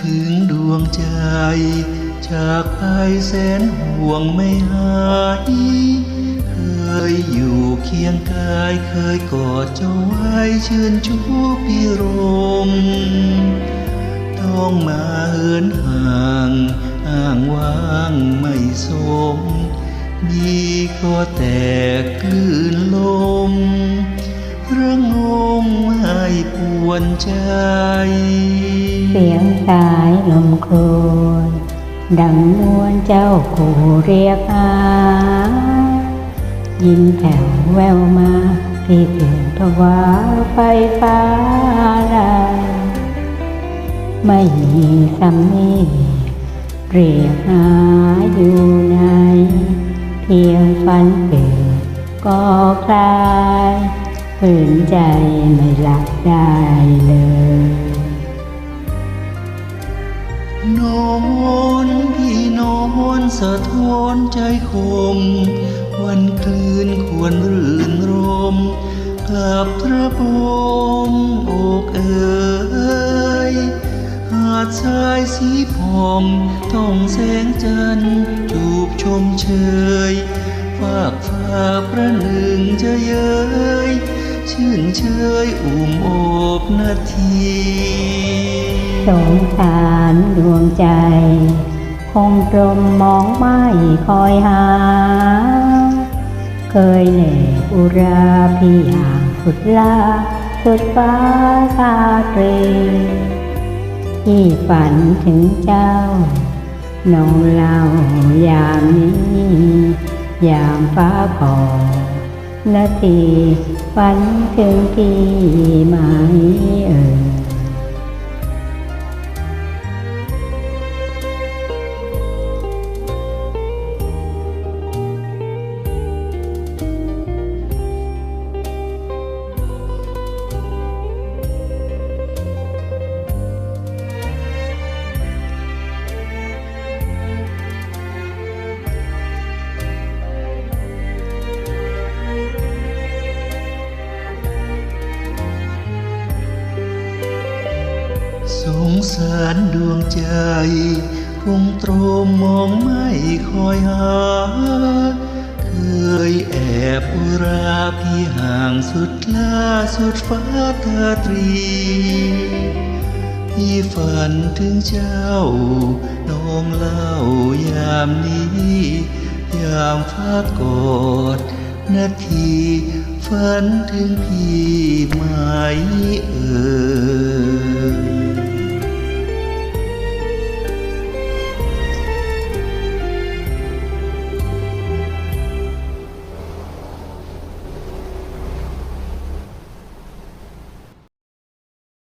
ถึงดวงใจ จากไปแสนห่วงไม่หายเคยอยู่เคียงกายเคยกอดเจ้าไว้ชื่นชูพิรมต้องมาเหินห่างอ้างว้างไม่สมยีก็แตกคลื่นลมระงมให้ปวนใจ เสียง สายลมโครยดังนวลเจ้ากูเรียกหายินแผ่วแววมาที่เตือนภาวะไฟฟ้าลายไม่มีคำนี้เรียกหาอยู่ไหนเพียงฝันเกิดก็คลายฝืนใจไม่หลับได้เลย นอนพี่นอนสะท้อนใจคม วันคืนควรรื่นรมกลับระบมอกเอ๋ยหาดทรายสีพอมต้องแสงจันทร์จูบชมเชยฝากฟ้าประหนึ่งจะเย้ยชื่นเชยอุ่มโอบนาที สงสารดวงใจ คงตรมมองไม่คอยหา เคยเหน็บอุราพี่ห่างสุดลาสุดฟ้าตาเตรที่ฝันถึงเจ้า น้องเล่ายามนี้ยามฟ้าผ่อนาทีฝันถึงพี่ไหมเอ่ย สงสารดวงใจคงตรมมองไม่คอยหา เคยแอบอุราพี่ห่างสุดล่าสุดฟ้าตาตรี พี่ฝันถึงเจ้า น้องเล่ายามนี้ ยามฟ้ากอดนาทีฝันถึงพี่ไหมเอ่ย